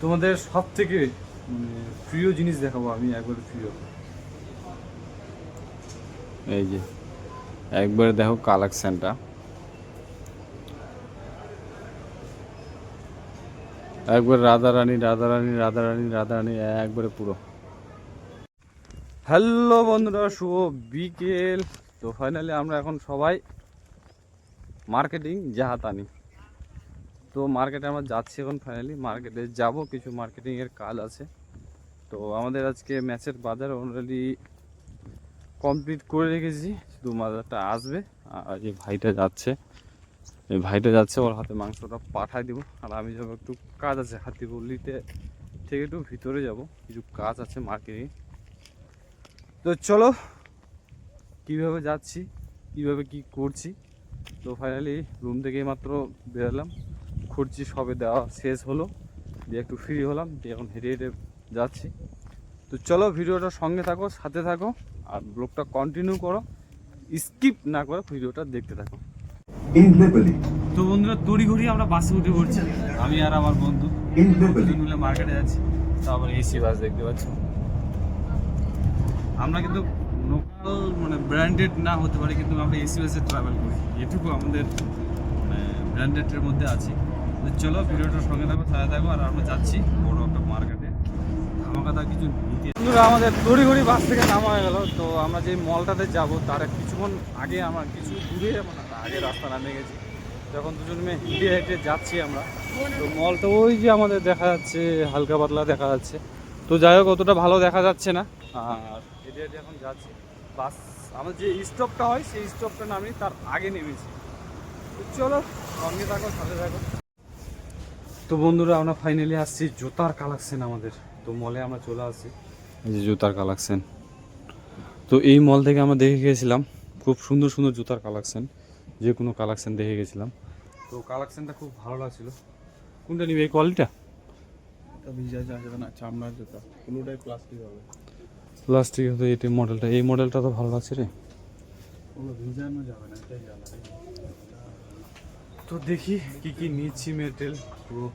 তোমাদের সব থেকে মানে প্রিয় জিনিস দেখাবো আমি একবার প্রিয়। এই যে একবারে দেখো কালেকশনটা একবার রাধারানী রাধারানী রাধারানী রাধারানী একবারে পুরো। হ্যালো বন্ধুরা শুভ বিকেল। তো ফাইনালি আমরা এখন সবাই মার্কেটিং জাহাতানি। তো মার্কেটে আমরা যাচ্ছি এখন ফাইনালি মার্কেটে যাব, কিছু মার্কেটিংয়ের কাজ আছে। তো আমাদের আজকে ম্যাচের বাজার অলরেডি কমপ্লিট করে রেখেছি, শুধু বাজারটা আসবে, আর যে ভাইটা যাচ্ছে। এই ভাইটা যাচ্ছে, ওর হাতে মাংসটা পাঠাই দিব, আর আমি যাব একটু কাজ আছে হাতি গল্লিতে থেকে একটু ভিতরে যাব, কিছু কাজ আছে মার্কেটিং তো চলো, কীভাবে যাচ্ছি, কীভাবে কি করছি, তো ফাইনালি রুম থেকে মাত্র বেরোলাম। খুঁজছি সবে দেওয়া শেষ হলো। দিয়ে একটু ফ্রি হলাম দিয়ে এখন হেঁটে হেঁটে যাচ্ছি। তো চলো ভিডিওটা সঙ্গে থাকো সাথে থাকো আর ব্লগটা কন্টিনিউ করো। স্কিপ না করে ভিডিওটা দেখতে থাকো। তো বন্ধুরা তড়ি ঘড়ি আমরা বাসে উঠে পড়ছি। আমি আর আমার বন্ধু দুজন মিলে মার্কেটে যাচ্ছি। তারপর এসি বাস দেখতে পাচ্ছি। আমরা কিন্তু লোকাল মানে ব্র্যান্ডেড না হতে পারে কিন্তু আমরা এসি বাসে ট্রাভেল করি। এটুকু আমাদের মানে ব্র্যান্ডেডের মধ্যে আছি। তো চলো ভিডিওটার সঙ্গে থাকো, সাথে থাকো, আর আমরা যাচ্ছি বড় একটা মার্কেটে। ধামাকাতা কিছু বন্ধুরা, আমাদের তড়িঘড়ি বাস থেকে নামা হয়ে গেল, তো আমরা যে মলটাতে যাব, তার কিছুক্ষণ আগে আমরা কিছু দূরে মানে আগে রাস্তা নামে গেছি। যখন দুজন মেয়ে হেঁটে হেঁটে যাচ্ছি আমরা, তো মলটা ওই যে আমাদের দেখা যাচ্ছে, হালকা পাতলা দেখা যাচ্ছে। তো যাই হোক, অতটা ভালো দেখা যাচ্ছে না। আর হেঁটে হেঁটে এখন যাচ্ছি। বাস, আমাদের যে স্টপটা হয়, সেই স্টপটা নামি তার আগে নেমেছি। চলো, সঙ্গে থাকো, সাথে থাকো। তো বন্ধুরা আমরা ফাইনালি আসছি জুতার কালেকশন আমাদের। তো মলে আমরা চলে আসছি। এই যে জুতার কালেকশন তো এই মল থেকে আমরা দেখে গিয়েছিলাম খুব সুন্দর সুন্দর জুতার কালেকশন যে কোনো কালেকশন দেখে গেছিলাম। তো কালেকশনটা খুব ভালো লাগছিল। কোনটা নিবে এই কোয়ালিটিটা এটা ভিজা যাবে না চামড়ার জুতা। কোনোটাই প্লাস্টিক হবে প্লাস্টিক তো এই মডেলটা এই মডেলটা তো ভালো লাগছে রে। ওগুলো ভিজানো যাবে না এটাই তো দেখি কি কি নিচ্ছি পুরো।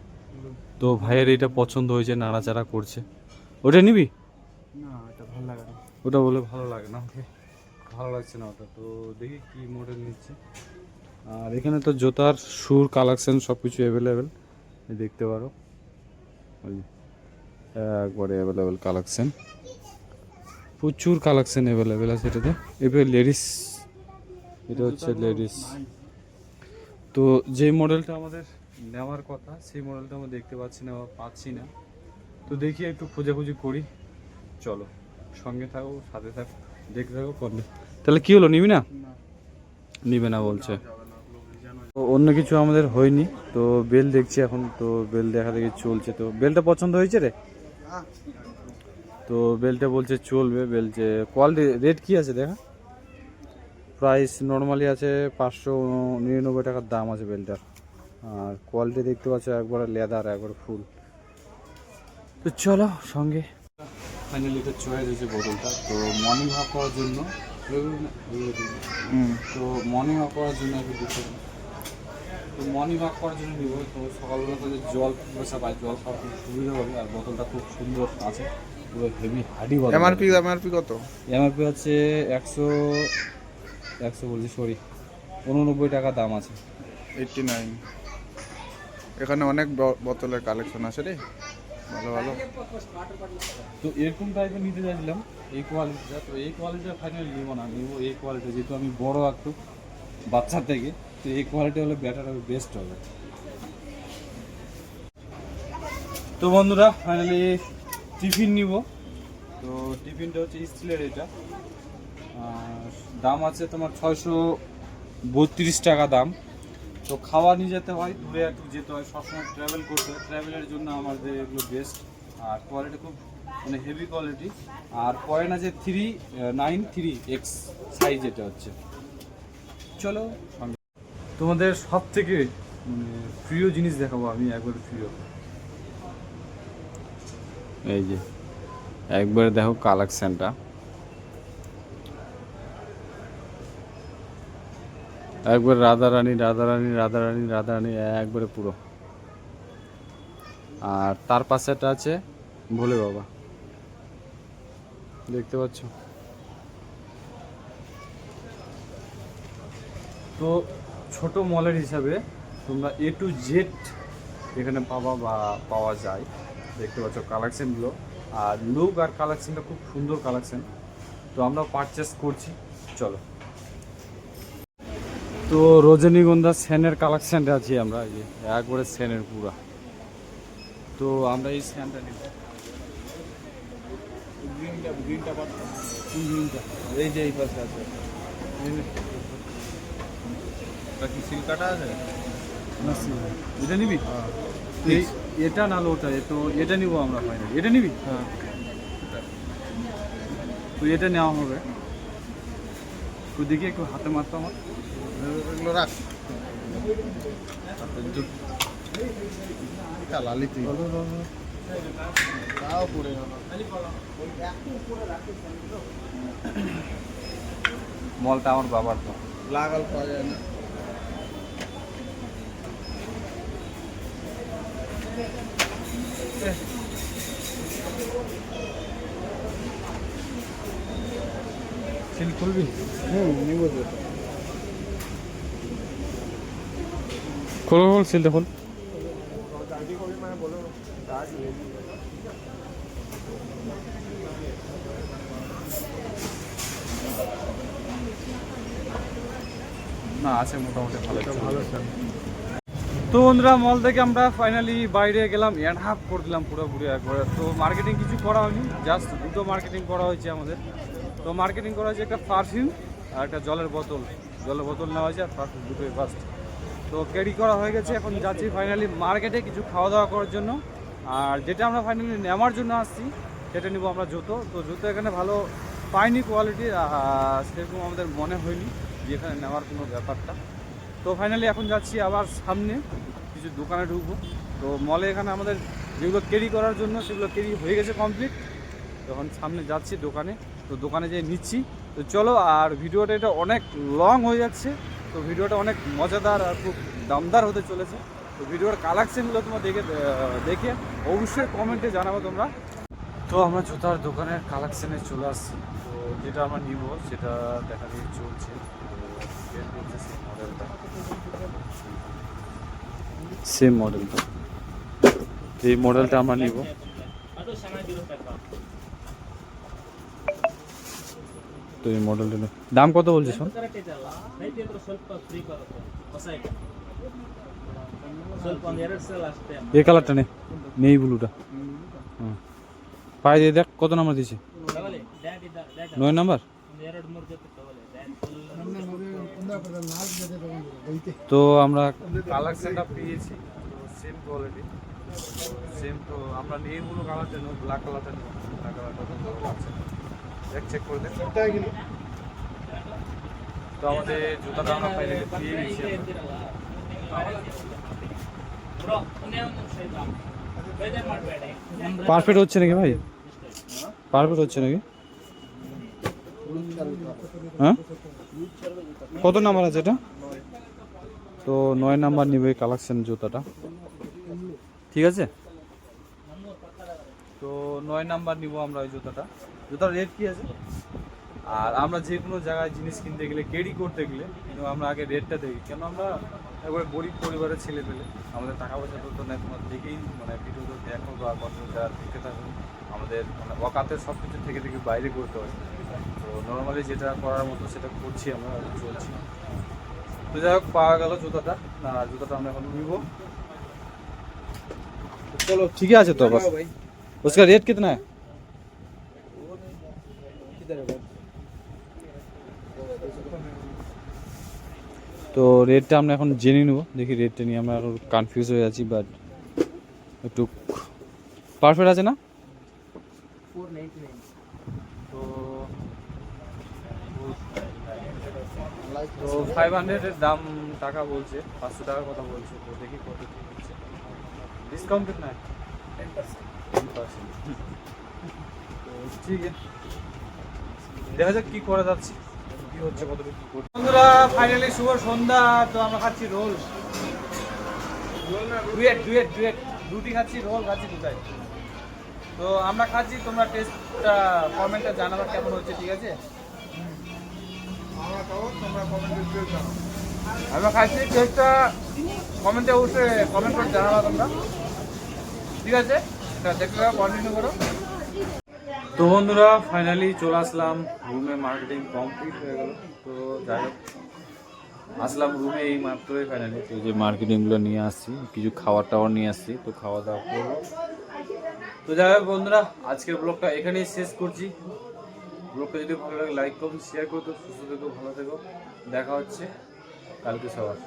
তো ভাইয়ের এটা পছন্দ হয়েছে নাড়াচাড়া করছে। ওটা নিবি? না এটা ভালো লাগে না। ওটা বলে ভালো লাগে না। ওকে। ভালো লাগছে না ওটা। তো দেখি কি মডেল নিচ্ছে। আর এখানে তো জুতার সুর কালেকশন সব কিছু অ্যাভেলেবেল দেখতে পারো। ওই একবারে অ্যাভেলেবেল কালেকশন প্রচুর কালেকশন অ্যাভেলেবেল আছে এটাতে। এবার লেডিস এটা হচ্ছে লেডিস তো যে মডেলটা আমাদের নেওয়ার কথা, সেই মডেলটা আমরা দেখতে পাচ্ছি না বা পাচ্ছি না। তো দেখি একটু খোঁজাখুঁজি করি। চলো, সঙ্গে থাকো, সাথে থাকো, দেখতে থাকো করলে তাহলে কি হলো, নিবি না? নিবে না বলছে। অন্য কিছু আমাদের হয়নি। তো বেল দেখছি এখন, তো বেল দেখা দেখি চলছে। তো বেলটা পছন্দ হয়েছে রে? তো বেলটা বলছে চলবে, বলছে। কোয়ালিটি রেট কি আছে, দেখা? প্রাইস নর্মালি আছে পাঁচশো নিরানব্বই টাকার দাম আছে বেলটার। আর কোয়ালিটি দেখতে পাচ্ছ একবারে লেদার একবার ফুল। তো চলো সঙ্গে। ফাইনালি এটা চয়েস হয়েছে বোতলটা। তো মর্নিং ওয়াক করার জন্য তো মর্নিং ওয়াক করার জন্য একটু দিতে তো মর্নিং ওয়াক করার জন্য নিব। তো সকালবেলা করে জল বসা পাই জল খাওয়া খুব সুবিধা হবে আর বোতলটা খুব সুন্দর আছে। পুরো হেভি হার্ডি বোতল। এমআরপি এমআরপি কত? এমআরপি হচ্ছে একশো একশো বলছি সরি। উননব্বই টাকা দাম আছে। এইটটি নাইন এখানে অনেক বোতলের কালেকশন আছে রে। ভালো ভালো। তো এরকম টাইপের নিতে চাইছিলাম এই কোয়ালিটিটা তো এই কোয়ালিটিটা ফাইনালি নিব না নিব এই কোয়ালিটি যেহেতু আমি বড় একটু বাচ্চা থেকে তো এই কোয়ালিটি হলে বেটার হবে বেস্ট হবে। তো বন্ধুরা ফাইনালি টিফিন নিব। তো টিফিনটা হচ্ছে স্টিলের এটা। দাম আছে তোমার ছয়শো বত্রিশ টাকা দাম। তো খাওয়া নিয়ে যেতে হয়, দূরে একটু যেতে হয়, সবসময় ট্রাভেল করতে হয়। ট্রাভেলের জন্য আমাদের এগুলো বেস্ট আর কোয়ালিটি খুব মানে হেভি কোয়ালিটি আর পয়েন্ট আছে three nine three X size এটা হচ্ছে। চলো তোমাদের সব থেকে মানে প্রিয় জিনিস দেখাবো আমি একবার প্রিয়। এই যে, একবারে দেখো কালেকশনটা একবার রাধারানী রাধারানী রাধারানী রাধারানী, একবারে পুরো। আর তার পাশেটা আছে ভোলে বাবা। দেখতে পাচ্ছ? তো ছোট মলের হিসাবে তোমরা এ টু জেড এখানে পাবা বা পাওয়া যায়। দেখতে পাচ্ছ কালেকশনগুলো আর লুক আর কালেকশনটা খুব সুন্দর কালেকশন তো আমরা পারচেস করছি। চলো। তো রজনীগন্ধা সেনের কালেকশনটা আছি আমরা এই যে একবারে সেনের পুরা তো আমরা এই সেনটা নিব। এই যে এই পাশে আছে। কি সিল্কাটা আছে? এটা নিবি? এই এটা না তো এটা নিবো আমরা ফাইনাল এটা নিবি? হ্যাঁ। তো এটা নেওয়া হবে। তো দেখি একটু হাতে মারতো আমার। এগুলো রাখ লালি তুই তাও পড়ে গেল মলটা আমার বাবার তো লাগাল পাওয়া যায় না সিল খুলবি হুম নিব তো খোল খোল সিল দেখুন না আছে মোটামুটি ভালো তো বন্ধুরা মল থেকে আমরা ফাইনালি বাইরে গেলাম এন্ড হাফ করে দিলাম পুরোপুরি একবারে। তো মার্কেটিং কিছু করা হয়নি জাস্ট দুটো মার্কেটিং করা হয়েছে আমাদের। তো মার্কেটিং করা হয়েছে একটা পারফিউম আর একটা জলের বোতল জলের বোতল নেওয়া হয়েছে আর পারফিউম দুটোই ফার্স্ট তো ক্যারি করা হয়ে গেছে, এখন যাচ্ছি ফাইনালি মার্কেটে কিছু খাওয়া দাওয়া করার জন্য। আর যেটা আমরা ফাইনালি নেওয়ার জন্য আসছি, সেটা নিব আমরা জুতো। তো জুতো এখানে ভালো পাইনি কোয়ালিটি সেরকম আমাদের মনে হয়নি যে এখানে নেওয়ার কোনো ব্যাপারটা। তো ফাইনালি এখন যাচ্ছি আবার সামনে, কিছু দোকানে ঢুকবো। তো মলে এখানে আমাদের যেগুলো ক্যারি করার জন্য সেগুলো ক্যারি হয়ে গেছে কমপ্লিট তখন সামনে যাচ্ছি দোকানে। তো দোকানে যেয়ে নিচ্ছি। তো চলো, আর ভিডিওটা এটা অনেক লং হয়ে যাচ্ছে। তো ভিডিওটা অনেক মজাদার আর খুব দামদার হতে চলেছে। তো ভিডিওর কালেকশনগুলো তোমরা দেখে দেখে অবশ্যই কমেন্টে জানাব তোমরা। তো আমরা জুতার দোকানের কালেকশনে চলে আসছি। তো যেটা আমরা নিব, সেটা দেখা দিয়ে চলছে। সেম মডেলটা। এই মডেলটা আমরা নিব। তো এই মডেলটা দাম কত বলছিস এই কালারটা নে নেই ব্লুটা। হুম। পায়ে দিয়ে দেখ কত নাম্বার দিছে নয় নাম্বার? তো আমরা কালেকশনটা পেয়েছি সেম কোয়ালিটি সেম তো আমরা নিয়ে কোনো কালার জন্য ব্ল্যাক কালারটা ব্ল্যাক কালারটা এক চেক করে দিন। তো আমাদের জুতাটা আমরা পাইলে দিয়ে দিচ্ছি পারফেক্ট হচ্ছে নাকি ভাই? পারফেক্ট হচ্ছে নাকি? হ্যাঁ? কত নাম্বার আছে এটা? তো নয় নাম্বার নিবে কালেকশন জুতাটা। ঠিক আছে? তো নয় নাম্বার নিব আমরা ওই জুতাটা। জুতার রেট কি আছে আর আমরা যে কোনো জায়গায় জিনিস কিনতে গেলে ক্যারি করতে গেলে কিন্তু আমরা আগে রেটটা দেখি কেন আমরা একবার গরিব পরিবারের ছেলে পেলে আমাদের টাকা পয়সা তো তো নেই তোমার দেখেই মানে ভিডিও তো দেখো বা কত যারা দেখতে থাকো আমাদের মানে অকাতের সব কিছু থেকে থেকে বাইরে করতে হয় তো নর্মালি যেটা করার মতো সেটা করছি আমরা চলছি তো যাই হোক পাওয়া গেল জুতাটা আর জুতাটা আমরা এখন নিব चलो ठीक है तो बस उसका रेट कितना है তো রেটটা আমরা এখন জেনে নেব। দেখি রেটটা নিয়ে আমরা এখন কনফিউজ হয়ে আছি বাট একটু পারফেক্ট আছে না? তো ফাইভ হান্ড্রেডের দাম টাকা বলছে পাঁচশো টাকার কথা বলছে তো দেখি ডিসকাউন্ট তো ঠিক আছে। দেখা যাক কি করা যাচ্ছে। কি হচ্ছে কতটুকু কি বন্ধুরা ফাইনালি শুভ সন্ধ্যা, তো আমরা খাচ্ছি রোল। Duet duet duet. রুটি খাচ্ছি, রোল খাচ্ছি দুটাই। তো আমরা খাচ্ছি, তোমরা টেস্টটা, কমেন্টে জানাবা কেমন হচ্ছে, ঠিক আছে? আমরা খাচ্ছি, টেস্টটা কমেন্টে অবশ্যই, কমেন্ট করে জানাবা তোমরা। ঠিক আছে? দেখতে কন্টিনিউ করো। তো বন্ধুরা ফাইনালি চলে আসলাম রুমে মার্কেটিং কমপ্লিট হয়ে গেল। তো যাই হোক, আসলাম রুমে এই মাত্রই ফাইনালি তো যে মার্কেটিংগুলো নিয়ে আসছি, কিছু খাবার টাওয়ার নিয়ে আসছি, তো খাওয়া দাওয়া করব। তো যাই হোক বন্ধুরা, আজকের ব্লগটা এখানেই শেষ করছি। ব্লগটা যদি ভালো লাগে লাইক করুন শেয়ার করো তো সুস্থ থেকো, ভালো থেকো। দেখা হচ্ছে কালকে সবার।